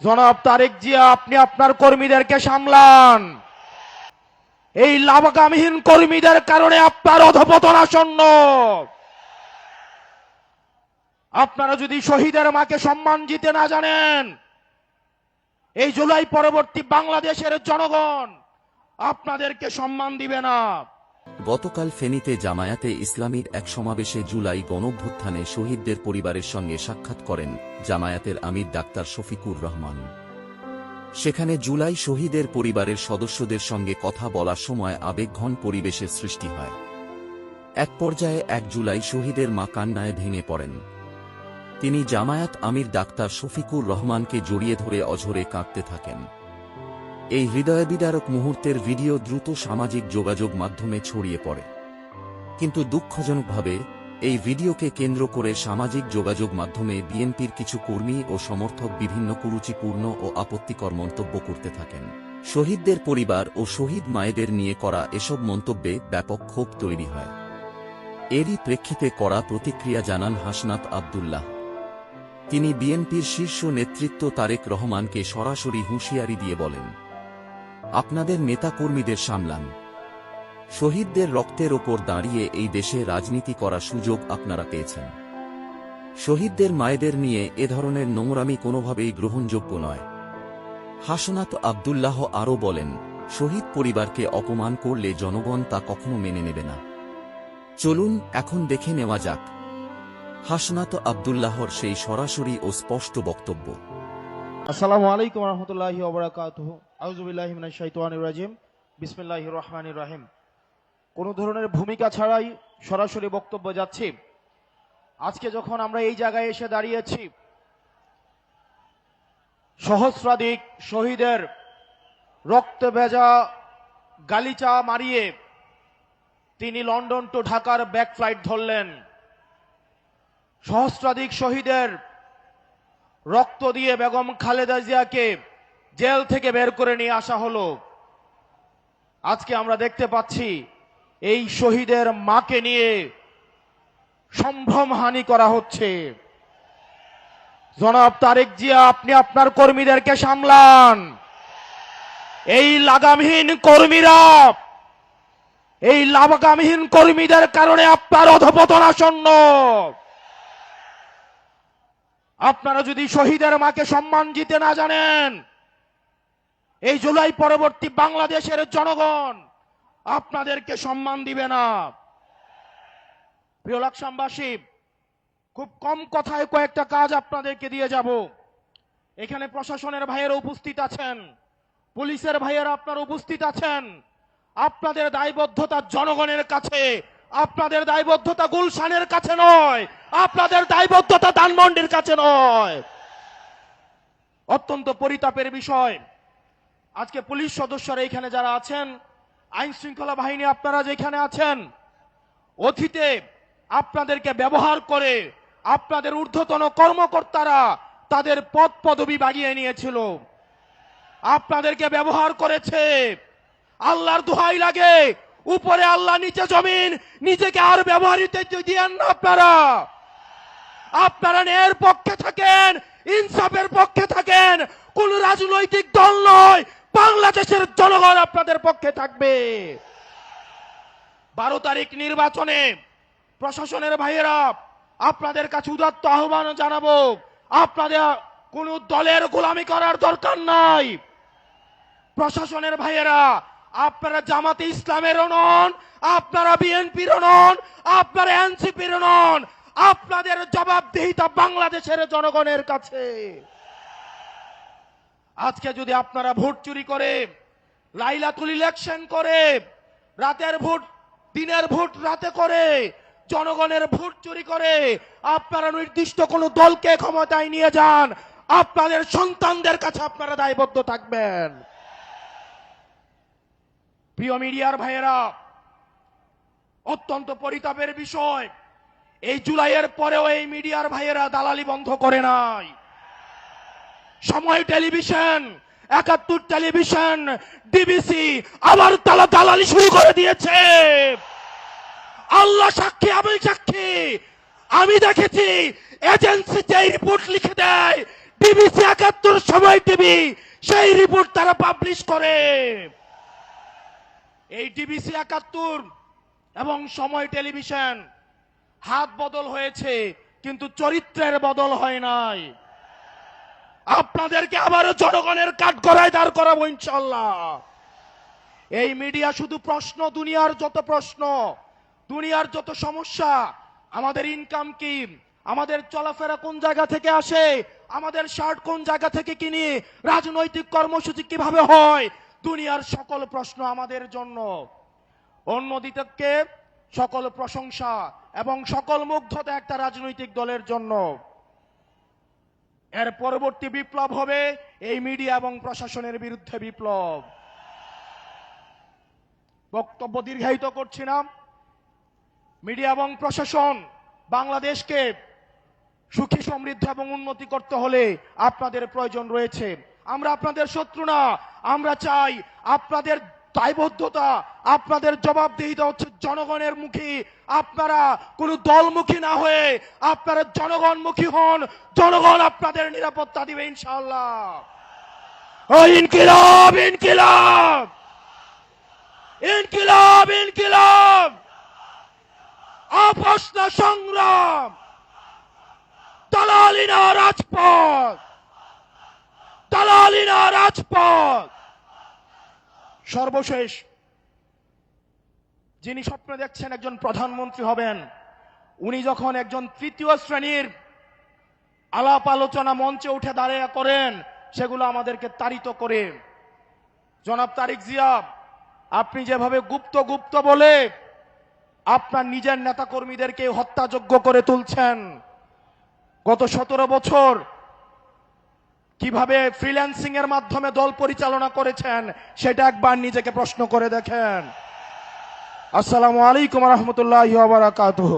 জনাব তারেক জিয়া, আপনি আপনার কর্মীদেরকে সামলান। এই লাভকামহীন কর্মীদের কারণে আপনার অধপতন আসন্ন। আপনারা যদি শহীদের মাকে সম্মান দিতে না জানেন, এই জুলাই পরবর্তী বাংলাদেশের জনগণ আপনাদেরকে সম্মান দিবে না। গতকাল ফেনীতে জামায়াতে ইসলামীর এক সমাবেশে জুলাই গণভ্যুত্থানে শহীদদের পরিবারের সঙ্গে সাক্ষাৎ করেন জামায়াতের আমির ডাক্তার শফিকুর রহমান। সেখানে জুলাই শহীদের পরিবারের সদস্যদের সঙ্গে কথা বলার সময় আবেগঘন পরিবেশের সৃষ্টি হয়। এক পর্যায়ে এক জুলাই শহীদের মা কান্নায় ভেঙে পড়েন। তিনি জামায়াত আমির ডাক্তার শফিকুর রহমানকে জড়িয়ে ধরে অঝরে কাঁদতে থাকেন। এই হৃদয়বিদারক মুহূর্তের ভিডিও দ্রুত সামাজিক যোগাযোগ মাধ্যমে ছড়িয়ে পড়ে। কিন্তু দুঃখজনকভাবে, এই ভিডিওকে কেন্দ্র করে সামাজিক যোগাযোগ মাধ্যমে বিএনপির কিছু কর্মী ও সমর্থক বিভিন্ন কুরুচিপূর্ণ ও আপত্তিকর মন্তব্য করতে থাকেন। শহীদদের পরিবার ও শহীদ মায়েদের নিয়ে করা এসব মন্তব্যে ব্যাপক ক্ষোভ তৈরি হয়। এরই প্রেক্ষিতে করা প্রতিক্রিয়া জানান হাসনাত আবদুল্লাহ। তিনি বিএনপির শীর্ষ নেতৃত্ব তারেক রহমানকে সরাসরি হুঁশিয়ারি দিয়ে বলেন আপনাদের নেতাকর্মীদের সামলান। শহীদদের রক্তের ওপর দাঁড়িয়ে এই দেশে রাজনীতি করার সুযোগ আপনারা পেয়েছেন। শহীদদের মায়েদের নিয়ে এ ধরনের নোংরামি কোনোভাবেই গ্রহণযোগ্য নয়। হাসনাত আবদুল্লাহ আরও বলেন, শহীদ পরিবারকে অপমান করলে জনগণ তা কখনো মেনে নেবে না। চলুন এখন দেখে নেওয়া যাক। হাসনাত আবদুল্লাহর সেই সরাসরি ও স্পষ্ট বক্তব্য। আসসালামু আলাইকুম রহমতুল্লাহি রাজিম। বিসমিল্লাহির রহমানির রহিম। কোনো ধরনের ভূমিকা ছাড়াই সরাসরি বক্তব্য যাচ্ছি। আজকে যখন আমরা এই জায়গায় এসে দাঁড়িয়েছি, সহস্রাধিক শহীদের রক্ত ভেজা গালিচা মারিয়ে তিনি লন্ডন টু ঢাকার ব্যাক ফ্লাইট ধরলেন। সহস্রাধিক শহীদের রক্ত দিয়ে বেগম খালেদা জিয়াকে জেল থেকে বের করে নিয়ে আসা হলো। আজকে আমরা দেখতে পাচ্ছি, এই শহীদের মাকে নিয়ে সম্ভ্রম হানি করা হচ্ছে। জনাব তারেক জিয়া, আপনি আপনার কর্মীদেরকে সামলান। এই লাগামহীন কর্মীরা, এই লাগামহীন কর্মীদের কারণে আপনার অধপতন আসন্ন। আপনারা যদি শহীদের মাকে সম্মান দিতে না জানেন এই জুলাই পরবর্তী বাংলাদেশের জনগণ আপনাদেরকে সম্মান দিবে না। প্রিয় লাকসামবাসী, খুব কম কথায় কয়েকটা কাজ আপনাদেরকে দিয়ে যাব। এখানে প্রশাসনের ভাইয়েরা উপস্থিত আছেন, পুলিশের ভাইয়েরা আপনারা উপস্থিত আছেন। আপনাদের দায়বদ্ধতা জনগণের কাছে, আপনাদের দায়বদ্ধতা গুলশানের কাছে নয়, আপনাদের দায়বদ্ধতা ধানমন্ডির কাছে নয়। অত্যন্ত পরিতাপের বিষয়। আজকে পুলিশ সদস্যরা এখানে যারা আছেন, আইন শৃঙ্খলা বাহিনী আপনারা যেখানে আছেন, অতীতে আপনাদেরকে ব্যবহার করে আপনাদের ঊর্ধ্বতন কর্মকর্তারা তাদের পদ পদবি বাগিয়ে নিয়েছিল। আপনাদেরকে ব্যবহার করেছে। আল্লাহর দোহাই লাগে। উপরে আল্লাহ, নিচে জমিন। নিজেকে আর ব্যবহৃত দিয়েন না আপনারা। আপনারা ন্যায়ের পক্ষে থাকেন, ইনসাফের পক্ষে থাকেন। কোন রাজনৈতিক দল নয়। বাংলাদেশের জনগণ আপনাদের পক্ষে থাকবে। বারো তারিখ নির্বাচনে প্রশাসনের ভাইয়েরা আপনাদের কাছে উদাত্ত আহ্বান জানাব। আপনাদের কোন দলের গোলামি করার দরকার নাই। প্রশাসনের ভাইয়েরা, আপনারা জামাতে ইসলামের নন আপনারা বিএনপিরও নন আপনারা এনসিপির নন আপনাদের জবাবদিহিতা বাংলাদেশের জনগণের কাছে। আজকে যদি আপনারা ভোট চুরি করে, লাইলাতুল ইলেকশন করে, রাতের ভোট, দিনের ভোট রাতে করে, জনগণের ভোট চুরি করে, আপনারা নির্দিষ্ট কোন দলকে ক্ষমতায় নিয়ে যান, আপনাদের সন্তানদের কাছে আপনারা দায়বদ্ধ থাকবেন। প্রিয় মিডিয়ার ভাইয়েরা, অত্যন্ত পরিতাপের বিষয়, এই জুলাইয়ের পরেও এই মিডিয়ার ভাইয়েরা দালালি বন্ধ করে নাই। সময় টেলিভিশন, একাত্তর টেলিভিশন ডিবিসি আবার তালা দালালি শুরু করে দিয়েছে। আল্লাহ সাক্ষী আমি সাক্ষী। আমি দেখেছি এজেন্সি যে রিপোর্ট লিখে দেয় ডিবিসি একাত্তর সময় টিভি সেই রিপোর্ট তারা পাবলিশ করে। এই ডিবিসি একাত্তর এবং সময় টেলিভিশন, হাত বদল হয়েছে, কিন্তু চরিত্রের বদল হয় নাই। আপনাদেরকে আবারও জনগণের কাঠ করায় দাঁড় করাবো ইনশাল্লাহ এই মিডিয়া শুধু প্রশ্ন, দুনিয়ার যত প্রশ্ন, দুনিয়ার যত সমস্যা, আমাদের ইনকাম কি, আমাদের চলাফেরা কোন জায়গা থেকে আসে, আমাদের শার্ট কোন জায়গা থেকে কিনি, রাজনৈতিক কর্মসূচি কীভাবে হয়, দুনিয়ার সকল প্রশ্ন আমাদের জন্য। অন্যদিকে সকল প্রশংসা এবং সকল মুগ্ধতা একটা রাজনৈতিক দলের জন্য। এর পরবর্তী বিপ্লব হবে এই মিডিয়া এবং প্রশাসনের বিরুদ্ধে বিপ্লব। বক্তব্য দীর্ঘায়িত করছি না। মিডিয়া এবং প্রশাসন বাংলাদেশকে সুখী, সমৃদ্ধ এবং উন্নতি করতে হলে আপনাদের প্রয়োজন রয়েছে। আমরা আপনাদের শত্রু না। আমরা চাই আপনাদের দায়বদ্ধতা আপনাদের জবাবদিহিতা হচ্ছে জনগণের মুখী। আপনারা কোনো দলমুখী না হয়ে আপনারা জনগণমুখী হন। জনগণ আপনাদের নিরাপত্তা দিবে ইনশাআল্লাহ। ইনকিলাব ইনকিলাব! ইনকিলাব ইনকিলাব! অপ্রশ্ন সংগ্রাম! দালালিনা রাজপথ! দালালিনা রাজপথ! সর্বশেষ যিনি স্বপ্ন দেখছেন একজন প্রধানমন্ত্রী হবেন, উনি যখন একজন তৃতীয় শ্রেণির আলাপ আলোচনা মঞ্চে উঠে দাঁড়িয়ে করেন, সেগুলো আমাদেরকে তাড়িত করে। জনাব তারিক জিয়া, আপনি যেভাবে গুপ্ত গুপ্ত বলে আপনার নিজের নেতা কর্মীদেরকে হত্যাযোগ্য করে তুলছেন, গত সতেরো বছর কীভাবে ফ্রিল্যান্সিং এর মাধ্যমে দল পরিচালনা করেছেন, সেটা একবার নিজেকে প্রশ্ন করে দেখেন। আসসালামু আলাইকুম রহমতুল্লাহ বারাকাতুহ।